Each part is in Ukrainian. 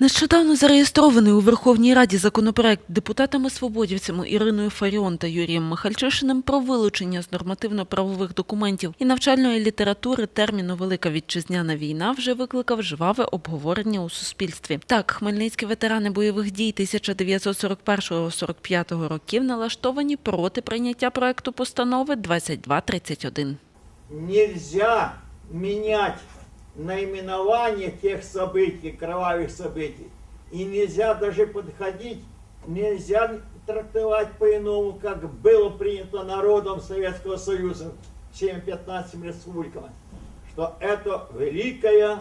Нещодавно зареєстрований у Верховній Раді законопроект депутатами-свободівцями Іриною Фаріон та Юрієм Михальчишиним про вилучення з нормативно-правових документів і навчальної літератури терміну Велика вітчизняна війна вже викликав жваве обговорення у суспільстві. Так, хмельницькі ветерани бойових дій 1941-45 років налаштовані проти прийняття проекту постанови 2231. нельзя менять наименование тех событий, кровавых событий. И нельзя даже подходить, нельзя трактовать по-иному, как было принято народом Советского Союза всеми 15 республиками, что это Великая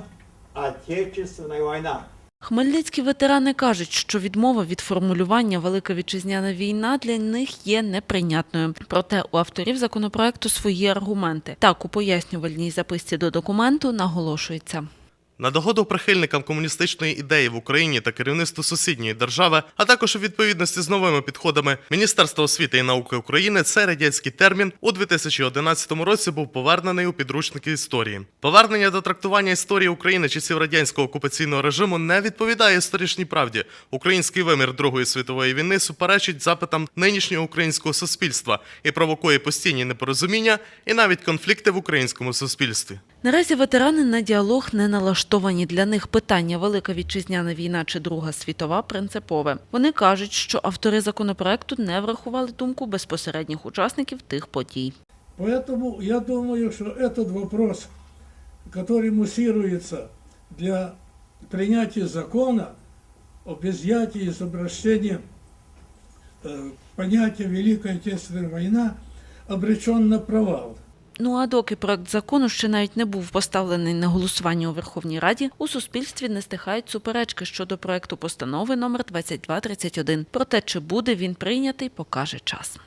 Отечественная война. Хмельницькі ветерани кажуть, що відмова від формулювання Велика вітчизняна війна для них є неприйнятною. Проте у авторів законопроекту свої аргументи. Так, у пояснювальній записці до документу наголошується. На догоду прихильникам комуністичної ідеї в Україні та керівництву сусідньої держави, а також у відповідності з новими підходами Міністерства освіти і науки України, цей радянський термін у 2011 році був повернений у підручники історії. Повернення до трактування історії України часів радянського окупаційного режиму не відповідає історичній правді. Український вимір Другої світової війни суперечить запитам нинішнього українського суспільства і провокує постійні непорозуміння і навіть конфлікти в українському суспільстві. Наразі ветерани на діалог не налаштовані. Для них питання Велика вітчизняна війна чи Друга світова принципове. Вони кажуть, що автори законопроекту не врахували думку безпосередніх учасників тих подій. Поэтому я думаю, что этот вопрос, который муссируется для принятия закона об изъятии из обращения э, понятия Великая Отечественная война, обречен на провал. Ну а доки проект закону ще навіть не був поставлений на голосування у Верховній Раді, у суспільстві не стихають суперечки щодо проекту постанови номер 2231. Про те, чи буде він прийнятий, покаже час.